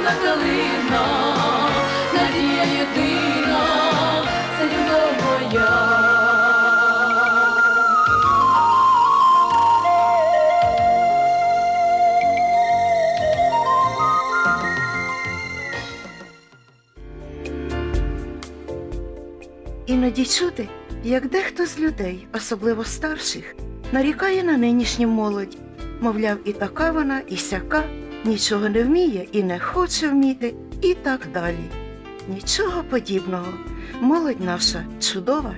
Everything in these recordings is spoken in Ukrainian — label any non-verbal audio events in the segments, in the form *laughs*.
червона калина, надія єдина, це любов моя. Іноді чути, як дехто з людей, особливо старших, нарікає на нинішню молодь, мовляв, і така вона, і сяка, нічого не вміє і не хоче вміти, і так далі. Нічого подібного. Молодь наша чудова,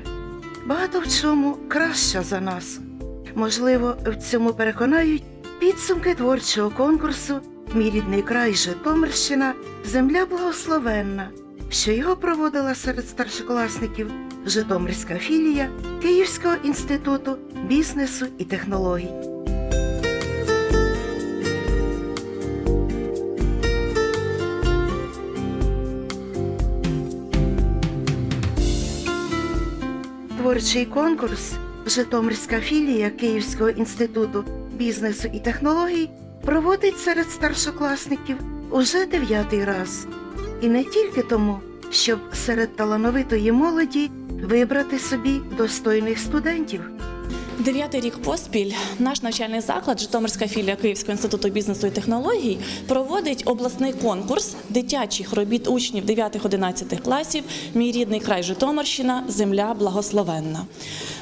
багато в чому краща за нас. Можливо, в цьому переконають підсумки творчого конкурсу Мій рідний край Житомирщина Земля благословенна, що його проводила серед старшокласників Житомирська філія Київського інституту бізнесу і технологій. Творчий конкурс Житомирська філія Київського інституту бізнесу і технологій проводить серед старшокласників уже дев'ятий раз. І не тільки тому, щоб серед талановитої молоді вибрати собі достойних студентів. Дев'ятий рік поспіль наш навчальний заклад, Житомирська філія Київського інституту бізнесу і технологій, проводить обласний конкурс дитячих робіт учнів 9-11 класів Мій рідний край Житомирщина Земля благословенна.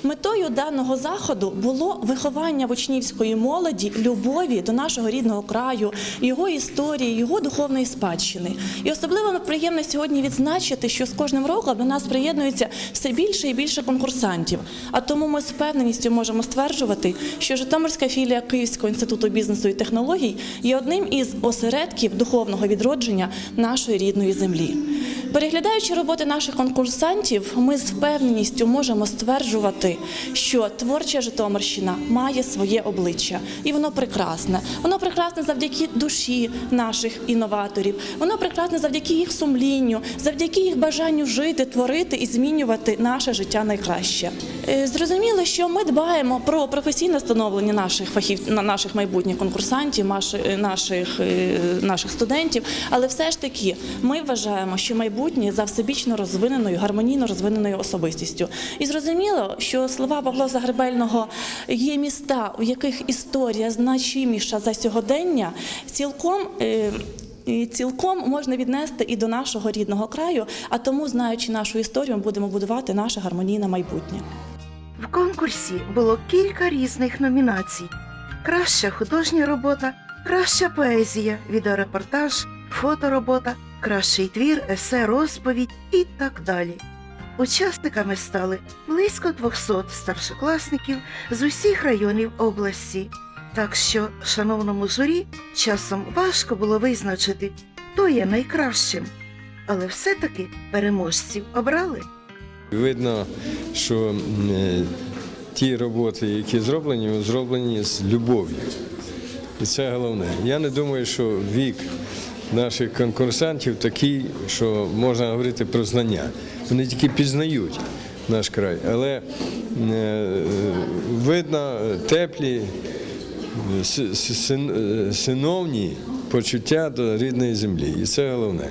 Метою даного заходу було виховання в учнівської молоді любові до нашого рідного краю, його історії, його духовної спадщини. І особливо приємно сьогодні відзначити, що з кожним роком до нас приєднується все більше і більше конкурсантів. А тому ми з впевненістю можемо стверджувати, що Житомирська філія Київського інституту бізнесу і технологій є одним із осередків духовного відродження нашої рідної землі. Переглядаючи роботи наших конкурсантів, ми з впевненістю можемо стверджувати, що творча Житомирщина має своє обличчя, і воно прекрасне. Воно прекрасне завдяки душі наших інноваторів. Воно прекрасне завдяки їх сумлінню, завдяки їх бажанню жити, творити і змінювати наше життя найкраще. Е, Зрозуміло, що ми дбаємо про професійне становлення наших фахів, на- наших майбутніх конкурсантів, е, наших, е, наших студентів, але все ж таки ми вважаємо, що майбутнє за всебічно розвиненою, гармонійно розвиненою особистістю. І зрозуміло, що слова Павла Загребельного є міста, у яких історія значиміша за сьогодення, цілком. і цілком можна віднести і до нашого рідного краю, а тому, знаючи нашу історію, ми будемо будувати наше гармонійне майбутнє. В конкурсі було кілька різних номінацій: краща художня робота, краща поезія, відеорепортаж, фоторобота, кращий твір, есе, розповідь і так далі. Учасниками стали близько 200 старшокласників з усіх районів області. Так що, шановному журі, часом важко було визначити, хто є найкращим, але все-таки переможців обрали. Видно, що е, ті роботи, які зроблені, зроблені з любов'ю. І це головне. Я не думаю, що вік наших конкурсантів такий, що можна говорити про знання. Вони тільки пізнають наш край, але е, видно теплі, е, синовні почуття до рідної землі. І це головне.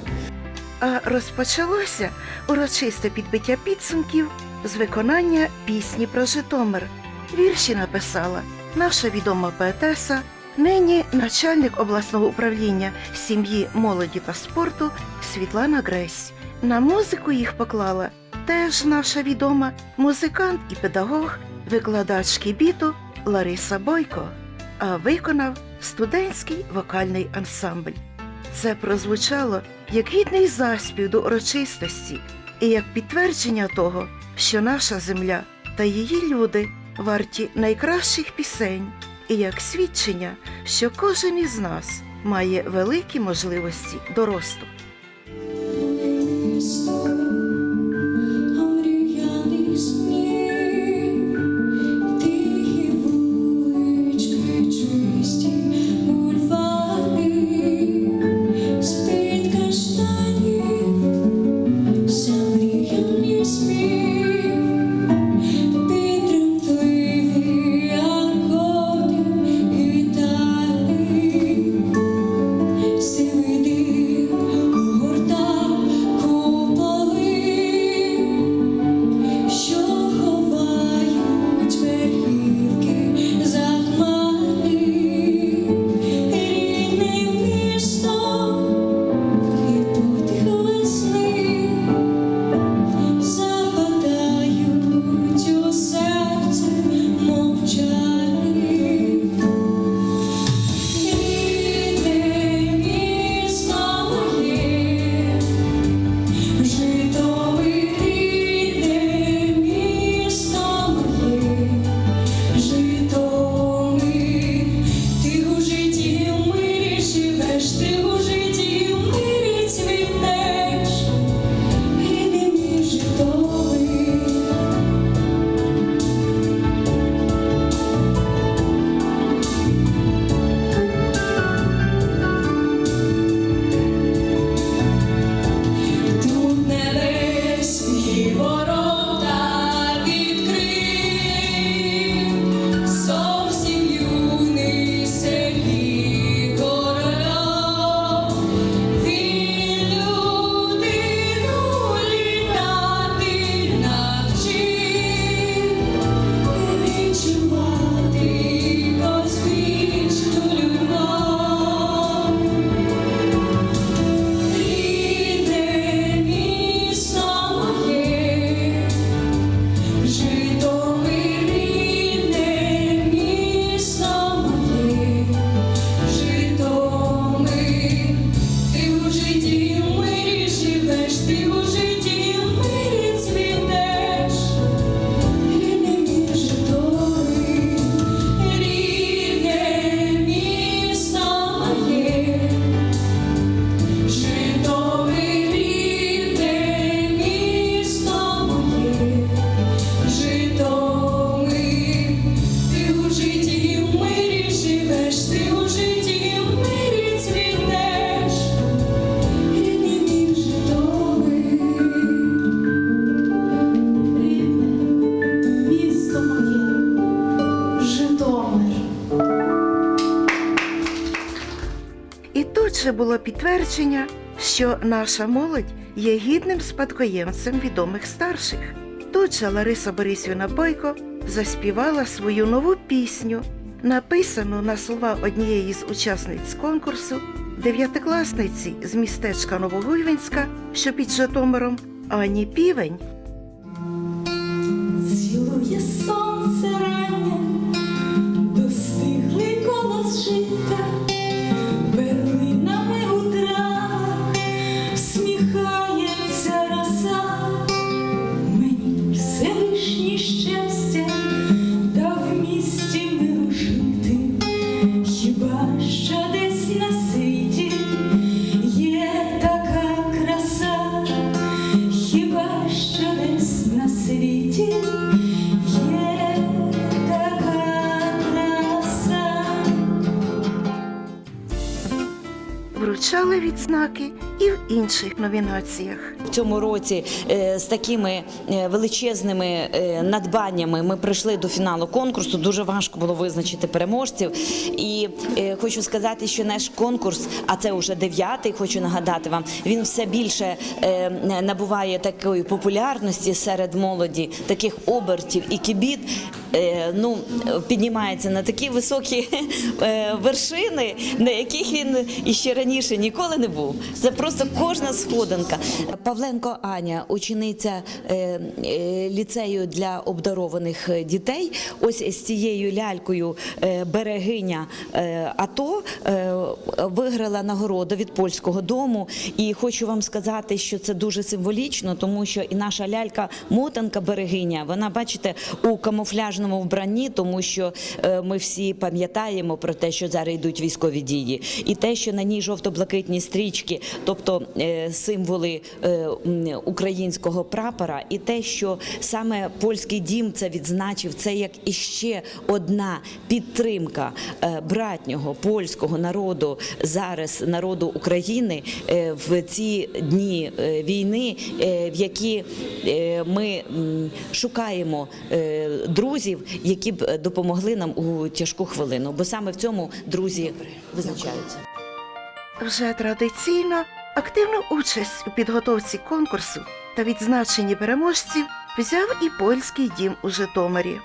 А розпочалося урочисте підбиття підсумків з виконання пісні про Житомир. Вірші написала наша відома поетеса, нині начальник обласного управління сім'ї, молоді та спорту Світлана Гресь. На музику їх поклала теж наша відома музикант і педагог, викладач кібіту Лариса Бойко, а виконав студентський вокальний ансамбль. Це прозвучало як гідний заспів до урочистості і як підтвердження того, що наша земля та її люди варті найкращих пісень, і як свідчення, що кожен із нас має великі можливості до підтвердження, що наша молодь є гідним спадкоємцем відомих старших. Тут же Лариса Борисівна Бойко заспівала свою нову пісню, написану на слова однієї з учасниць конкурсу, дев'ятикласниці з містечка Новогуйвинська, що під Житомиром, Ані Півень. Відзнаки і в інших номінаціях. В цьому році е, з такими е, величезними е, надбаннями ми прийшли до фіналу конкурсу. Дуже важко було визначити переможців. І хочу сказати, що наш конкурс, а це вже дев'ятий, хочу нагадати вам, він все більше набуває такої популярності серед молоді, таких обертів і кібіт. Е, Ну, піднімається на такі високі *laughs* е, вершини, на яких він іще раніше ніколи не був. Це просто кожна сходинка. Павленко Аня, учениця е, ліцею для обдарованих дітей. Ось з цією лялькою берегиня АТО виграла нагороду від польського дому. І хочу вам сказати, що це дуже символічно, тому що і наша лялька мотанка берегиня. Вона, бачите, у камуфляжному вбранні, тому що е, ми всі пам'ятаємо про те, що зараз йдуть військові дії, і те, що на ній жовто-блакитні стрічки, тобто е, символи е, українського прапора, і те, що саме польський дім це відзначив, це як іще одна підтримка братнього польського народу зараз народу України в ці дні війни, в які ми шукаємо е, друзів, які б допомогли нам у тяжку хвилину, бо саме в цьому друзі визначаються. Вже традиційно активну участь у підготовці конкурсу та відзначенні переможців взяв і польський дім у Житомирі.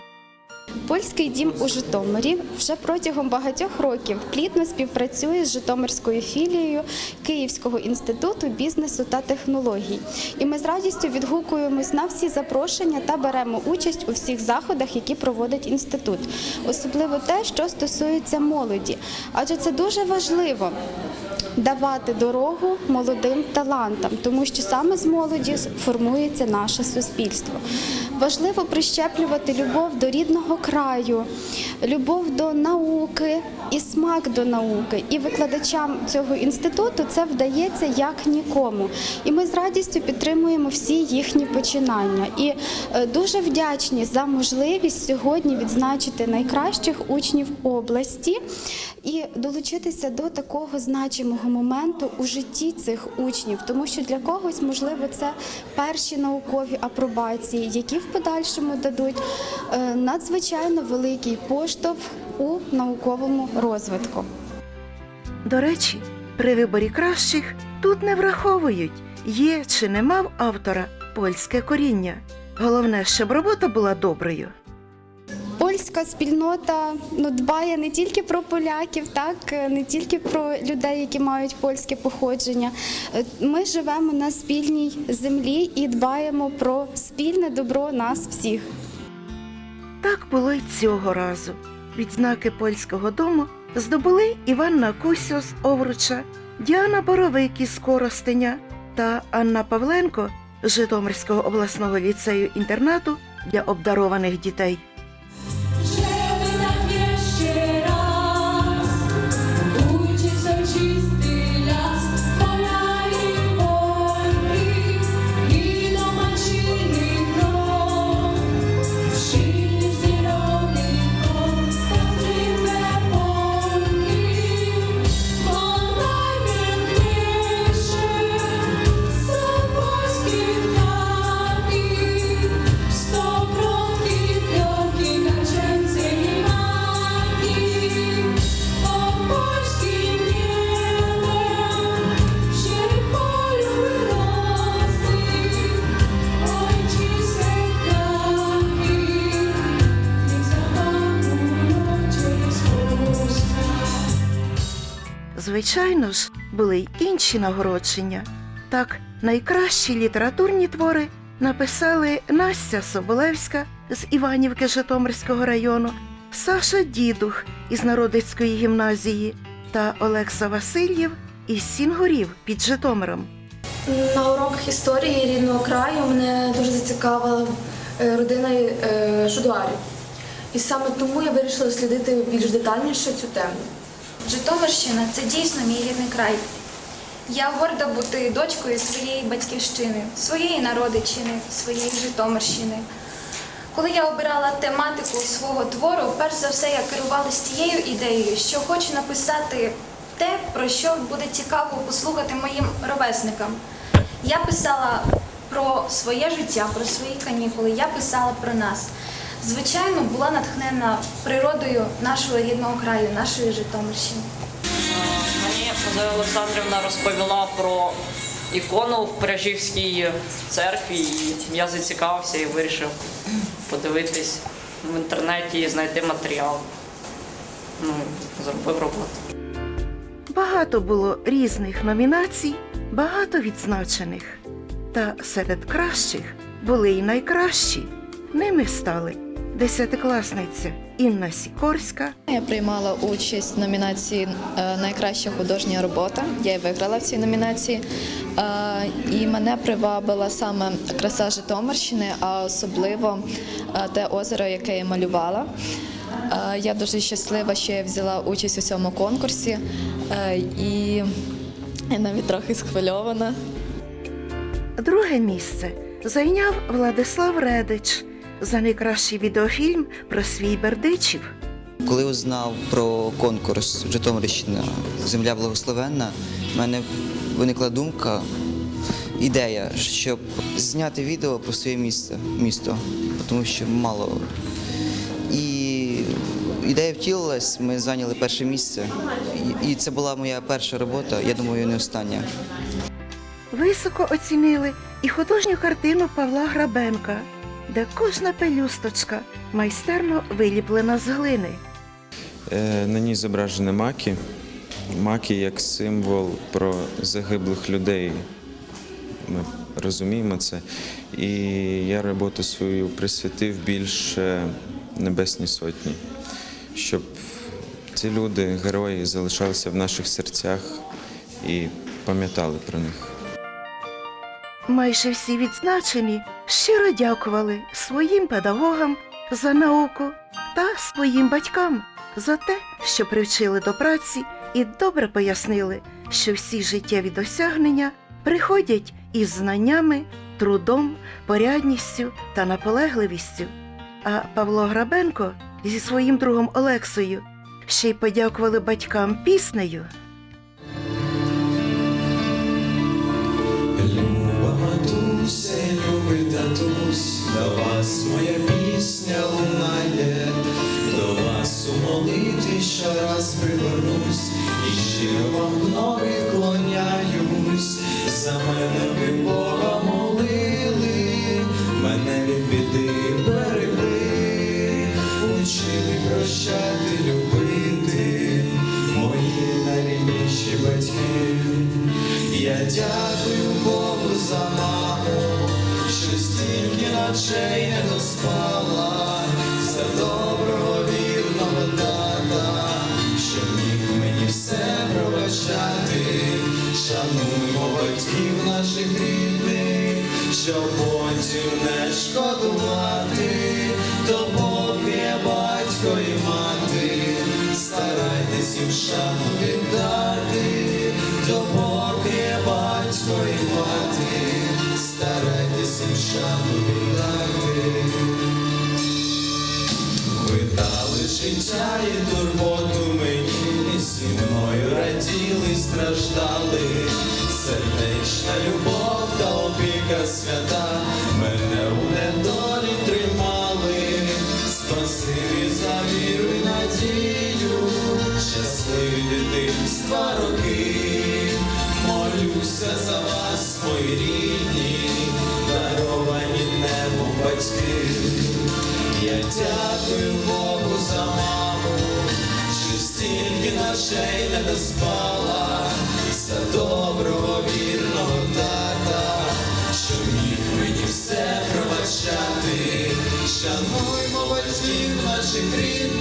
Польський дім у Житомирі вже протягом багатьох років плідно співпрацює з Житомирською філією Київського інституту бізнесу та технологій. І ми з радістю відгукуємось на всі запрошення та беремо участь у всіх заходах, які проводить інститут, особливо те, що стосується молоді, адже це дуже важливо. Давати дорогу молодим талантам, тому що саме з молоді формується наше суспільство. Важливо прищеплювати любов до рідного краю, любов до науки і смак до науки. І викладачам цього інституту це вдається як нікому. І ми з радістю підтримуємо всі їхні починання. І е, дуже вдячні за можливість сьогодні відзначити найкращих учнів області і долучитися до такого значимого моменту у житті цих учнів, тому що для когось можливо це перші наукові апробації, які в подальшому дадуть е, надзвичайно великий поштовх у науковому розвитку. До речі, при виборі кращих тут не враховують, є чи не мав автора польське коріння. Головне, щоб робота була доброю. Польська спільнота ну, дбає не тільки про поляків, так е, не тільки про людей, які мають польське походження. Е, Ми живемо на спільній землі і дбаємо про спільне добро нас всіх. Так було й цього разу. Відзнаки польського дому здобули Іванна Кусьо з Овруча, Діана Боровик із Коростеня та Анна Павленко з Житомирського обласного ліцею інтернату для обдарованих дітей. Звичайно ж, були й інші нагородження. Так, найкращі літературні твори написали Настя Соболевська з Іванівки Житомирського району, Саша Дідух із Народицької гімназії та Олекса Васильєв із Сінгурів під Житомиром. На уроках історії рідного краю мене дуже зацікавила е, родина е, Жудуарів. І саме тому я вирішила дослідити більш детальніше цю тему. Житомирщина це дійсно мій рідний край. Я горда бути дочкою своєї батьківщини, своєї народичини, своєї Житомирщини. Коли я обирала тематику свого твору, перш за все я керувалася тією ідеєю, що хочу написати те, про що буде цікаво послухати моїм ровесникам. Я писала про своє життя, про свої канікули, я писала про нас. Звичайно, була натхнена природою нашого рідного краю, нашої Житомирщини. Мені Зоя Олександрівна розповіла про ікону в Пражівській церкві, і я зацікавився і вирішив подивитись в інтернеті і знайти матеріал. Ну, зробив роботу. Багато було різних номінацій, багато відзначених. Та серед кращих були й найкращі. Ними стали десятикласниця Інна Сікорська, Я приймала участь в номінації е, Найкраща художня робота. Я й виграла в цій номінації. Е, І мене привабила саме краса Житомирщини, а особливо е, те озеро, яке я малювала. Я дуже щаслива, що я взяла участь у цьому конкурсі. І я навіть трохи схвильована. Друге місце зайняв Владислав Редич за найкращий відеофільм про свій Бердичів. Коли узнав про конкурс Житомирщина Земля благословенна, в мене виникла думка, ідея, щоб зняти відео про своє місце, місто, тому що мало. І ідея втілилась, ми зайняли перше місце. І- І це була моя перша робота, я думаю, не остання. Високо оцінили і художню картину Павла Грабенка, де кожна пелюсточка майстерно виліплена з глини. Е, На ній зображені маки. Маки як символ про загиблих людей. Ми розуміємо це. І я роботу свою присвятив більше Небесній Сотні, щоб ці люди, герої, залишалися в наших серцях і пам'ятали про них. Майже всі відзначені щиро дякували своїм педагогам за науку та своїм батькам за те, що привчили до праці і добре пояснили, що всі життєві досягнення приходять із знаннями, трудом, порядністю та наполегливістю. А Павло Грабенко зі своїм другом Олексою ще й подякували батькам піснею. Люба татусь, до вас моя пісня лунає, до вас у молитві щораз привернусь, і щиро вам в ноги клоняюсь, за мене ви Бога молили, мене від біди берегли, учили прощати, любити, мої найрідніші батьки. Я дякую стільки ночей не доспала, за доброго вірного тата, що міг мені все пробачати, шануймо батьків наших рідних, щоб потім не шкодувати, життя і турботу мені, зі мною раділи, страждали, сердечна любов та опіка свята, спала, за доброго вірного тата, що міг мені все пробачати, шануймо батьків наших рідних.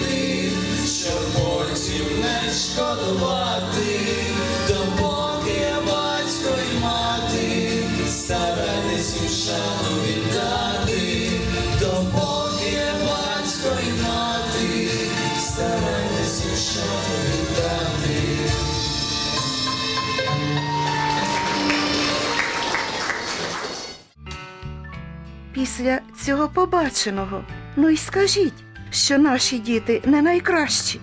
після цього побаченого. Ну і скажіть, що наші діти не найкращі.